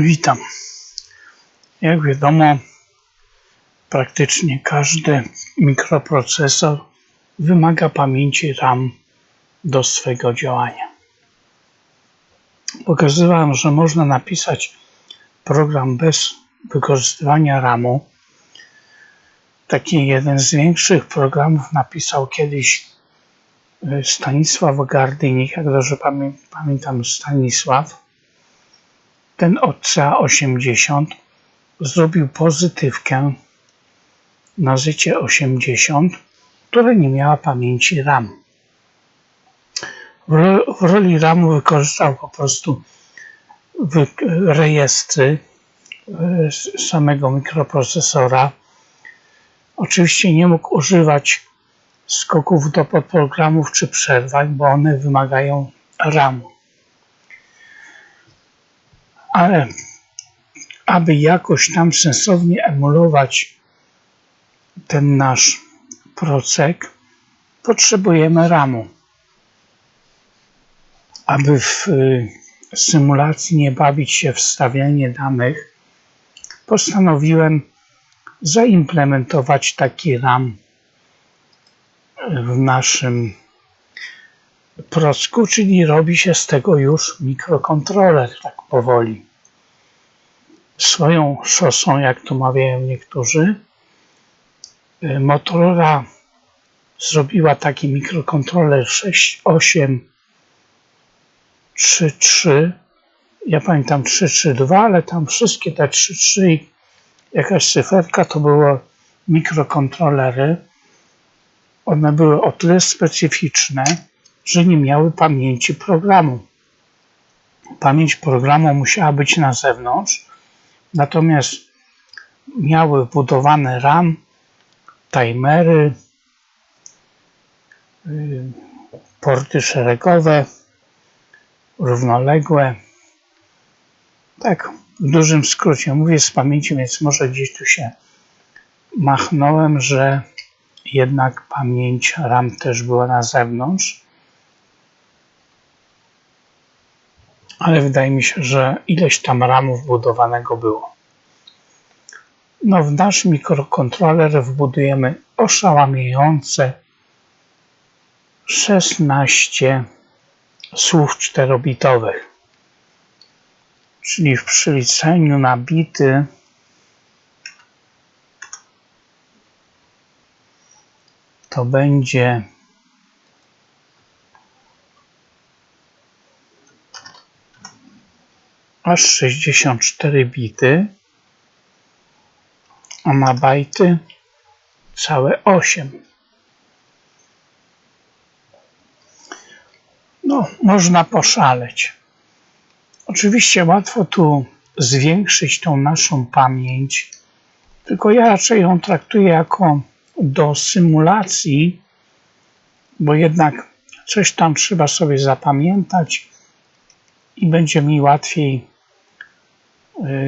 Witam. Jak wiadomo, praktycznie każdy mikroprocesor wymaga pamięci RAM do swego działania. Pokazywałem, że można napisać program bez wykorzystywania RAMu. Taki jeden z większych programów napisał kiedyś y, Stanisław Gardynik, jak dobrze pamię pamiętam Stanisław ten od CA80 zrobił pozytywkę na życie 80, która nie miała pamięci RAM. W roli RAMu wykorzystał po prostu rejestry e, samego mikroprocesora. Oczywiście nie mógł używać skoków do podprogramów czy przerwań, bo one wymagają RAMu ale aby jakoś tam sensownie emulować ten nasz procek, potrzebujemy RAMu. Aby w y, symulacji nie bawić się w stawianie danych, postanowiłem zaimplementować taki RAM w naszym procku, czyli robi się z tego już mikrokontroler, tak powoli swoją szosą, jak to mawiają niektórzy. Y, Motorola zrobiła taki mikrokontroler 6833. Ja pamiętam 332, ale tam wszystkie te 33 i jakaś cyferka to były mikrokontrolery. One były o tyle specyficzne, że nie miały pamięci programu. Pamięć programu musiała być na zewnątrz, Natomiast miały wbudowane RAM, timery, y, porty szeregowe, równoległe. Tak, w dużym skrócie mówię z pamięci, więc może gdzieś tu się machnąłem, że jednak pamięć RAM też była na zewnątrz. Ale wydaje mi się, że ileś tam ramów budowanego było. No w nasz mikrokontroler wbudujemy oszałamiające 16 słów czterobitowych. Czyli w przeliczeniu na bity to będzie aż 64 bity, a na bajty całe 8. No, można poszaleć. Oczywiście łatwo tu zwiększyć tą naszą pamięć, tylko ja raczej ją traktuję jako do symulacji, bo jednak coś tam trzeba sobie zapamiętać i będzie mi łatwiej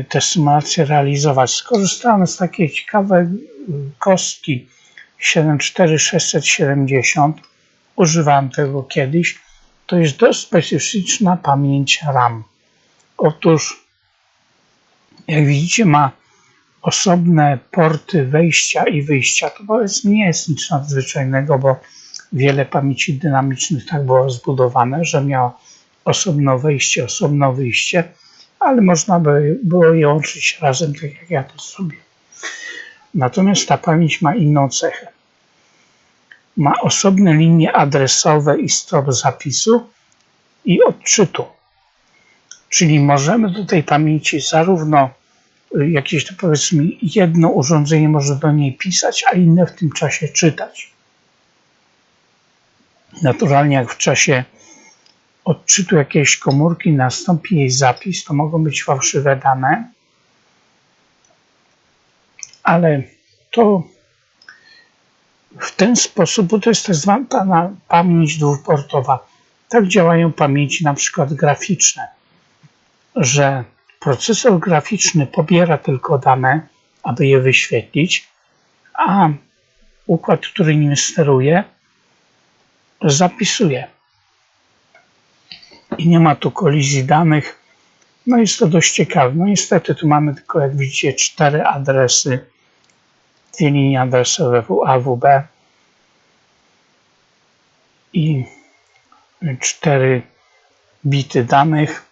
te symulacje realizować. Skorzystałem z takiej ciekawej y, kostki 74670. Używałem tego kiedyś. To jest dość specyficzna pamięć RAM. Otóż, jak widzicie, ma osobne porty wejścia i wyjścia. To powiedzmy nie jest nic nadzwyczajnego, bo wiele pamięci dynamicznych tak było zbudowane, że miała osobno wejście, osobno wyjście ale można by było je łączyć razem, tak jak ja to zrobię. Natomiast ta pamięć ma inną cechę. Ma osobne linie adresowe i strop zapisu i odczytu. Czyli możemy do tej pamięci zarówno y, jakieś to powiedzmy jedno urządzenie może do niej pisać, a inne w tym czasie czytać. Naturalnie jak w czasie odczytu jakiejś komórki nastąpi jej zapis, to mogą być fałszywe dane, ale to w ten sposób, bo to jest tak zwana pamięć dwuportowa. Tak działają pamięci na przykład graficzne, że procesor graficzny pobiera tylko dane, aby je wyświetlić, a układ, który nim steruje, zapisuje i nie ma tu kolizji danych No jest to dość ciekawe. No niestety tu mamy tylko, jak widzicie, cztery adresy, dwie linie adresowe WAWB i cztery bity danych.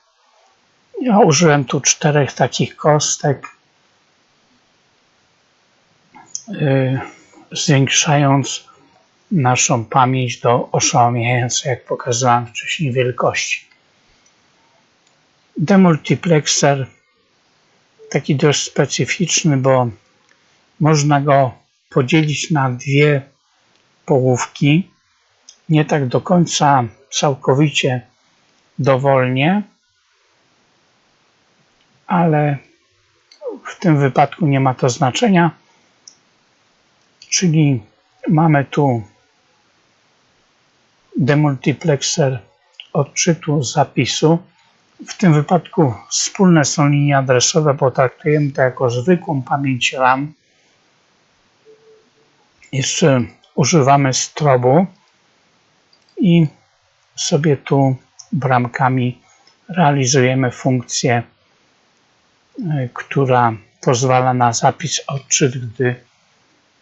Ja użyłem tu czterech takich kostek, yy, zwiększając naszą pamięć do oszałamiającej, jak pokazałem wcześniej, wielkości. Demultiplexer taki dość specyficzny, bo można go podzielić na dwie połówki, nie tak do końca całkowicie dowolnie, ale w tym wypadku nie ma to znaczenia, czyli mamy tu demultiplexer odczytu zapisu. W tym wypadku wspólne są linie adresowe, bo traktujemy to jako zwykłą pamięć RAM. Jeszcze używamy strobu i sobie tu bramkami realizujemy funkcję, e, która pozwala na zapis odczyt, gdy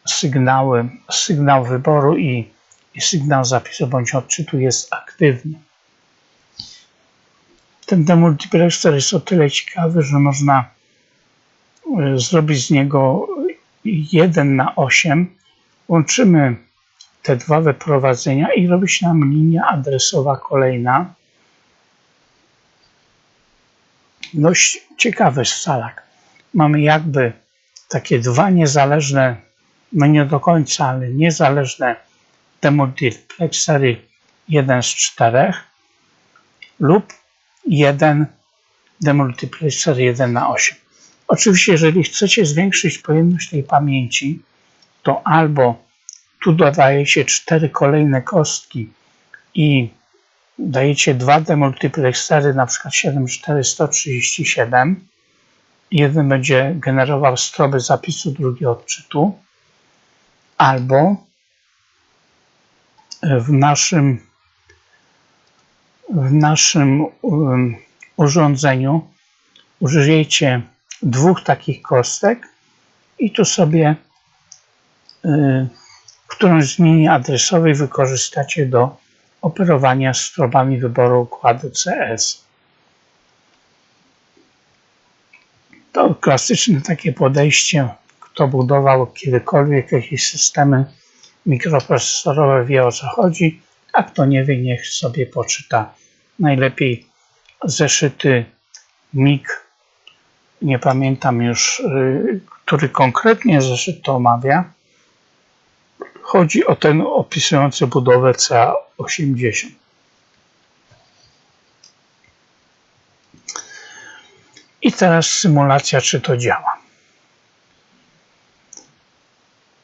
sygnały, sygnał wyboru i, i sygnał zapisu bądź odczytu jest aktywny. Ten demultiplexer jest o tyle ciekawy, że można e, zrobić z niego 1 na 8. Łączymy te dwa wyprowadzenia i robi się nam linia adresowa kolejna. Dość ciekawy scalak. Mamy jakby takie dwa niezależne, no nie do końca, ale niezależne demultiplexery, jeden z czterech lub jeden demultiplexer 1 na 8. Oczywiście, jeżeli chcecie zwiększyć pojemność tej pamięci, to albo tu dodajecie cztery kolejne kostki i dajecie dwa demultiplexery, na przykład 74137. Jeden będzie generował stroby zapisu, drugi odczytu. Albo w naszym, w naszym um, urządzeniu użyjecie dwóch takich kostek i tu sobie y, którąś z linii adresowej wykorzystacie do operowania strobami wyboru układu CS. To klasyczne takie podejście, kto budował kiedykolwiek jakieś systemy mikroprocesorowe wie o co chodzi, a kto nie wie, niech sobie poczyta najlepiej zeszyty MIG. Nie pamiętam już, y, który konkretnie zeszyt to omawia, Chodzi o ten opisujący budowę CA80. I teraz symulacja, czy to działa.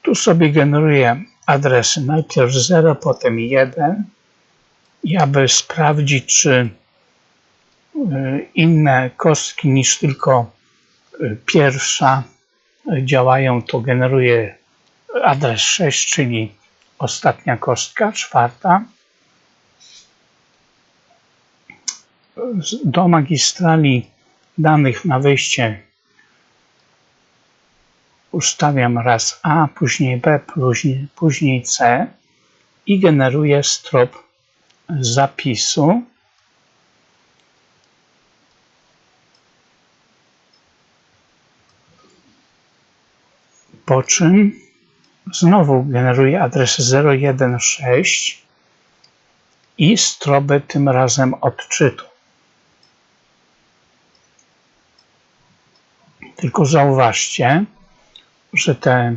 Tu sobie generuję adresy. Najpierw 0, potem 1. I aby sprawdzić, czy y, inne kostki niż tylko y, pierwsza działają, to generuję adres 6, czyli ostatnia kostka, czwarta. Do magistrali danych na wyjście ustawiam raz A, później B, później, później C i generuję strop zapisu. Po czym Znowu generuje adres 016 i strobę tym razem odczytu. Tylko zauważcie, że te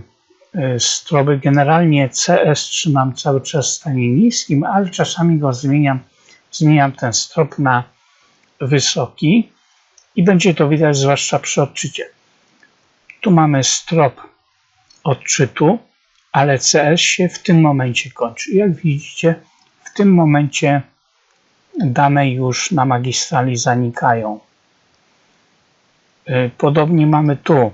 stroby generalnie CS trzymam cały czas w stanie niskim, ale czasami go zmieniam, zmieniam ten strop na wysoki i będzie to widać zwłaszcza przy odczycie. Tu mamy strop odczytu, ale CS się w tym momencie kończy. Jak widzicie, w tym momencie dane już na magistrali zanikają. Y, podobnie mamy tu.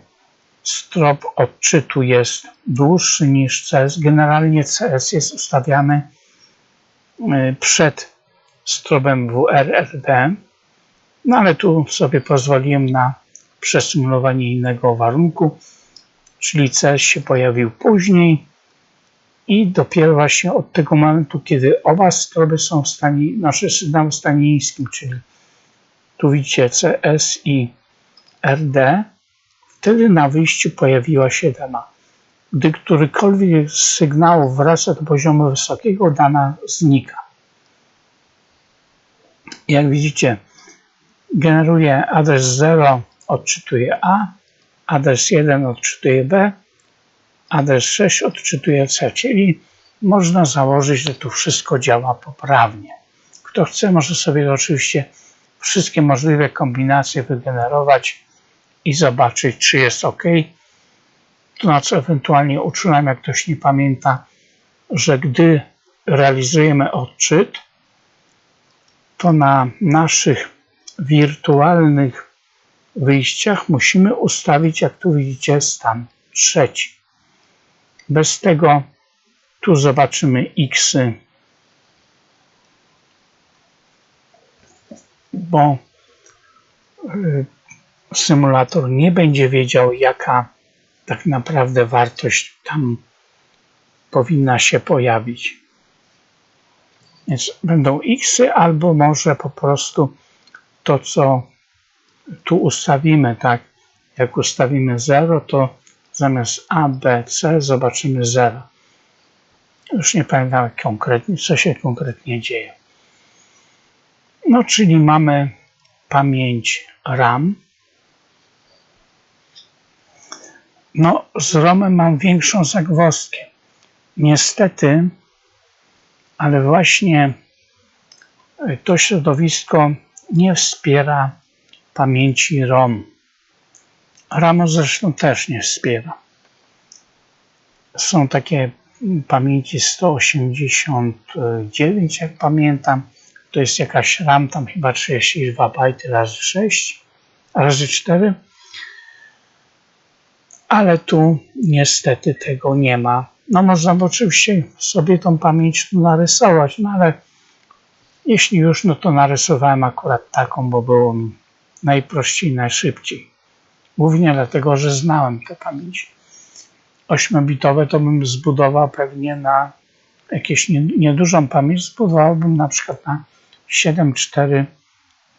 Strop odczytu jest dłuższy niż CS. Generalnie CS jest ustawiany y, przed strobem WRRD. No ale tu sobie pozwoliłem na przesymulowanie innego warunku, czyli CS się pojawił później i dopiero właśnie od tego momentu, kiedy oba strony są w stanie, nasze sygnały w stanie niskim, czyli tu widzicie CS i RD, wtedy na wyjściu pojawiła się dana. Gdy którykolwiek z sygnałów wraca do poziomu wysokiego, dana znika. Jak widzicie, generuje adres 0, odczytuje A, adres 1 odczytuje B, adres 6 odczytuje C, czyli można założyć, że tu wszystko działa poprawnie. Kto chce, może sobie oczywiście wszystkie możliwe kombinacje wygenerować i zobaczyć, czy jest OK. To na co ewentualnie uczulam, jak ktoś nie pamięta, że gdy realizujemy odczyt, to na naszych wirtualnych wyjściach musimy ustawić, jak tu widzicie, stan trzeci. Bez tego tu zobaczymy x, bo y, symulator nie będzie wiedział, jaka tak naprawdę wartość tam powinna się pojawić. Więc będą x, albo może po prostu to, co tu ustawimy, tak? Jak ustawimy 0, to zamiast A, B, C zobaczymy 0. Już nie pamiętam konkretnie, co się konkretnie dzieje. No, czyli mamy pamięć RAM. No, z ROMem mam większą zagwozdkę. Niestety, ale właśnie to środowisko nie wspiera pamięci ROM. RAMO zresztą też nie wspiera. Są takie pamięci 189, jak pamiętam. To jest jakaś RAM, tam chyba 32 bajty razy 6, razy 4. Ale tu niestety tego nie ma. No można by oczywiście sobie tą pamięć narysować, no ale jeśli już, no to narysowałem akurat taką, bo było mi najprościej, najszybciej. Głównie dlatego, że znałem te pamięci. 8-bitowe to bym zbudował pewnie na jakieś niedużą pamięć, zbudowałbym na przykład na 7.4,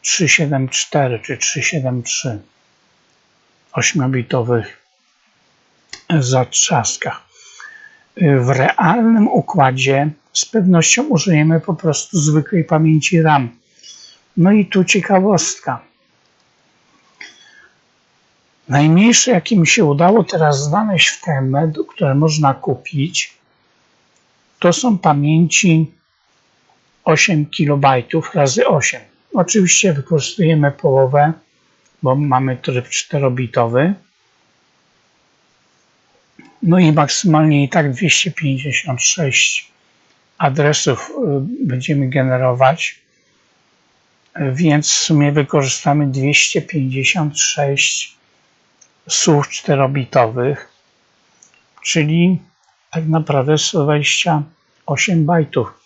3.7.4 czy 3.7.3 8-bitowych zatrzaskach. W realnym układzie z pewnością użyjemy po prostu zwykłej pamięci RAM. No i tu ciekawostka. Najmniejsze, jakie mi się udało teraz znaleźć w temat, które można kupić, to są pamięci 8 KB razy 8. Oczywiście wykorzystujemy połowę, bo mamy tryb 4-bitowy. No i maksymalnie i tak 256 adresów y, będziemy generować, więc w sumie wykorzystamy 256 słów 4-bitowych, czyli tak naprawdę 128 bajtów.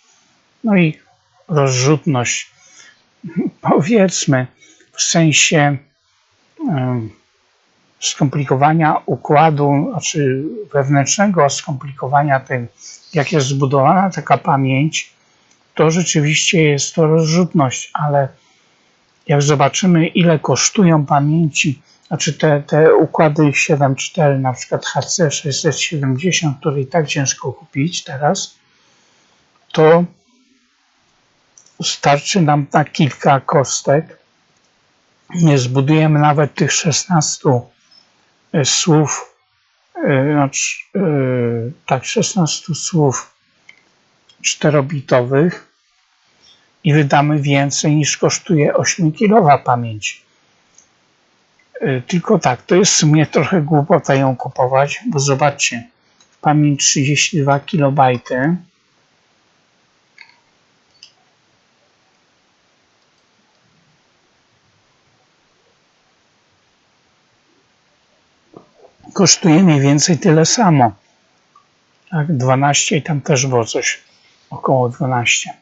No i rozrzutność, powiedzmy, w sensie skomplikowania układu, znaczy wewnętrznego skomplikowania tego, jak jest zbudowana taka pamięć, to rzeczywiście jest to rozrzutność, ale jak zobaczymy, ile kosztują pamięci, znaczy te, te układy 7.4, na przykład HC670, które i tak ciężko kupić teraz, to starczy nam na kilka kostek. Nie zbudujemy nawet tych 16 e, słów, e, znaczy, e, tak, 16 słów czterobitowych i wydamy więcej niż kosztuje 8-kilowa pamięć. Tylko tak, to jest w sumie trochę głupota ją kupować, bo zobaczcie, pamięć 32 kilobajty kosztuje mniej więcej tyle samo. Tak, 12 i tam też było coś około 12.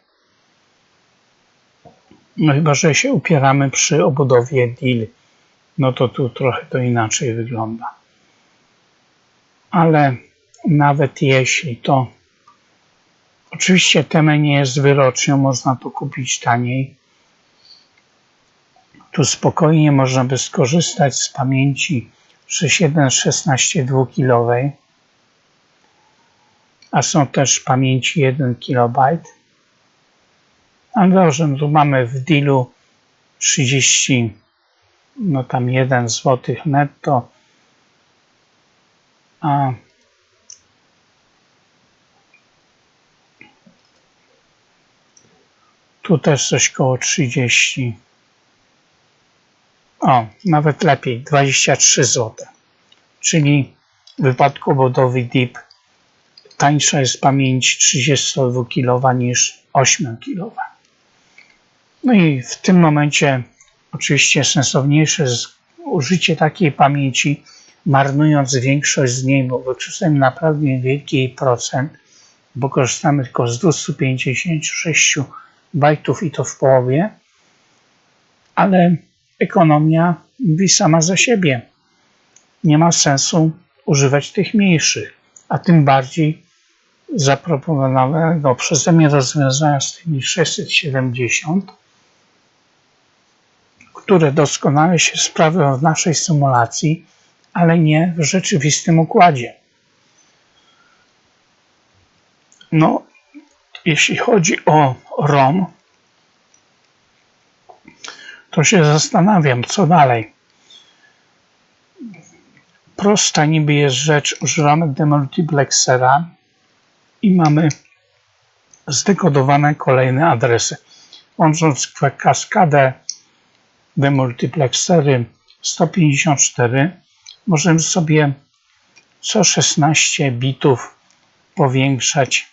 No chyba, że się upieramy przy obudowie DIL, no to tu trochę to inaczej wygląda. Ale nawet jeśli to oczywiście teme nie jest wyrocznią, można to kupić taniej. Tu spokojnie można by skorzystać z pamięci 6116 dwukilowej, a są też pamięci 1 KB. No tu mamy w dealu 30, no tam 1 zł netto, a tu też coś koło 30. O, nawet lepiej, 23 zł. Czyli w wypadku budowy DIP tańsza jest pamięć 32 kW niż 8 kW. No i w tym momencie oczywiście sensowniejsze jest użycie takiej pamięci, marnując większość z niej, bo wykorzystujemy naprawdę wielki procent, bo korzystamy tylko z 256 bajtów i to w połowie, ale ekonomia mówi sama za siebie. Nie ma sensu używać tych mniejszych, a tym bardziej zaproponowanego przeze mnie rozwiązania z tymi 670, które doskonale się sprawują w naszej symulacji, ale nie w rzeczywistym układzie. No, jeśli chodzi o ROM, to się zastanawiam, co dalej. Prosta niby jest rzecz, używamy demultiplexera i mamy zdekodowane kolejne adresy. Łącząc kaskadę demultiplexery 154, możemy sobie co 16 bitów powiększać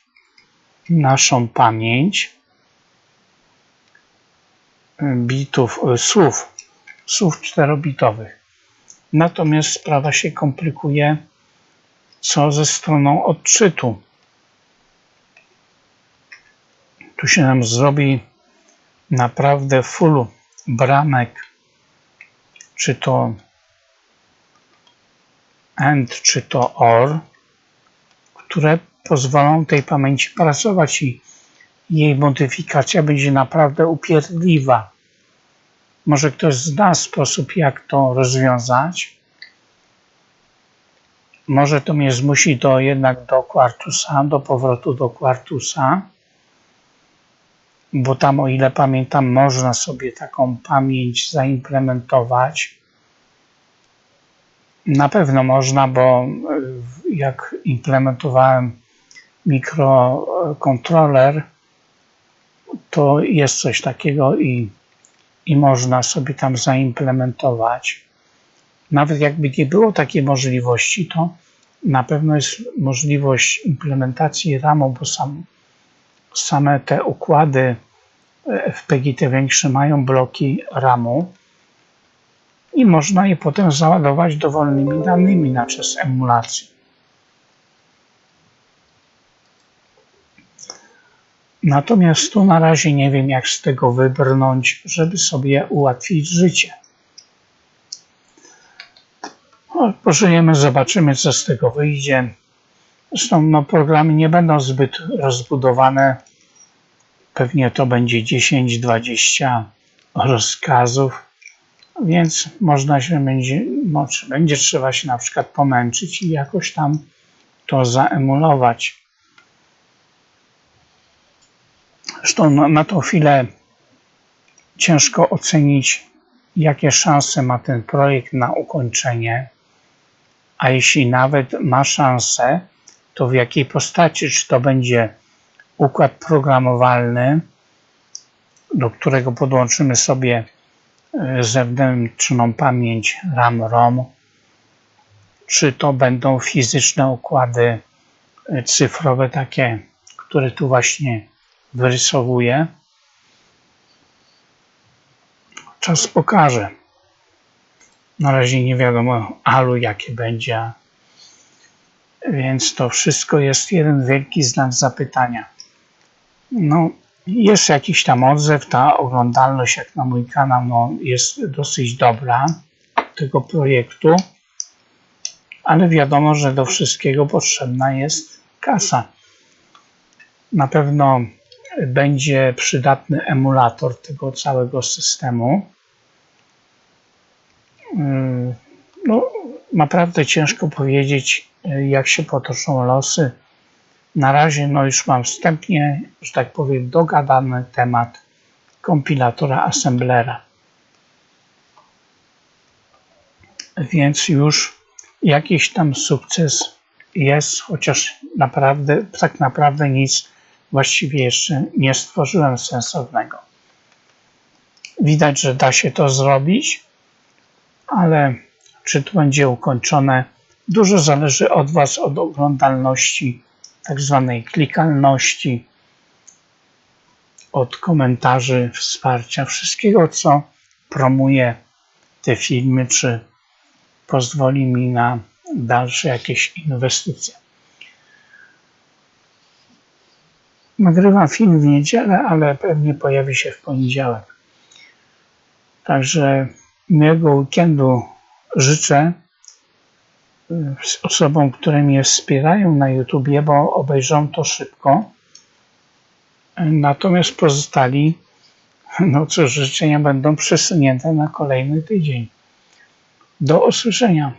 naszą pamięć bitów, e, słów, słów czterobitowych. Natomiast sprawa się komplikuje co ze stroną odczytu. Tu się nam zrobi naprawdę full bramek, czy to AND, czy to OR, które pozwolą tej pamięci pracować i jej modyfikacja będzie naprawdę upierdliwa. Może ktoś zna sposób, jak to rozwiązać. Może to mnie zmusi do jednak do Quartusa, do powrotu do Quartusa, bo tam, o ile pamiętam, można sobie taką pamięć zaimplementować. Na pewno można, bo jak implementowałem mikrokontroler, to jest coś takiego i, i można sobie tam zaimplementować. Nawet jakby nie było takiej możliwości, to na pewno jest możliwość implementacji RAMu, bo sam, same te układy e, w PGT większe mają bloki RAMu i można je potem załadować dowolnymi danymi na czas emulacji. Natomiast tu na razie nie wiem, jak z tego wybrnąć, żeby sobie ułatwić życie. No, pożyjemy, zobaczymy, co z tego wyjdzie. Zresztą no, programy nie będą zbyt rozbudowane. Pewnie to będzie 10-20 rozkazów, więc można się będzie, no, będzie trzeba się na przykład pomęczyć i jakoś tam to zaemulować. Zresztą na, na tą chwilę ciężko ocenić, jakie szanse ma ten projekt na ukończenie, a jeśli nawet ma szansę, to w jakiej postaci, czy to będzie układ programowalny, do którego podłączymy sobie e, zewnętrzną pamięć RAM-ROM, czy to będą fizyczne układy e, cyfrowe, takie, które tu właśnie wyrysowuję. Czas pokaże. Na razie nie wiadomo alu jakie będzie, więc to wszystko jest jeden wielki znak zapytania. No, Jest jakiś tam odzew, ta oglądalność jak na mój kanał no, jest dosyć dobra tego projektu, ale wiadomo, że do wszystkiego potrzebna jest kasa. Na pewno będzie przydatny emulator tego całego systemu. Yy, No, naprawdę ciężko powiedzieć, jak się potoczą losy. Na razie no już mam wstępnie, że tak powiem, dogadany temat kompilatora assemblera. Więc już jakiś tam sukces jest, chociaż naprawdę, tak naprawdę nic właściwie jeszcze nie stworzyłem sensownego. Widać, że da się to zrobić, ale czy to będzie ukończone, dużo zależy od Was, od oglądalności, tak zwanej klikalności, od komentarzy, wsparcia, wszystkiego, co promuje te filmy, czy pozwoli mi na dalsze jakieś inwestycje. Nagrywam film w niedzielę, ale pewnie pojawi się w poniedziałek. Także miłego weekendu życzę y, osobom, które mnie wspierają na YouTubie, bo obejrzą to szybko. Natomiast pozostali, no cóż, życzenia będą przesunięte na kolejny tydzień. Do usłyszenia.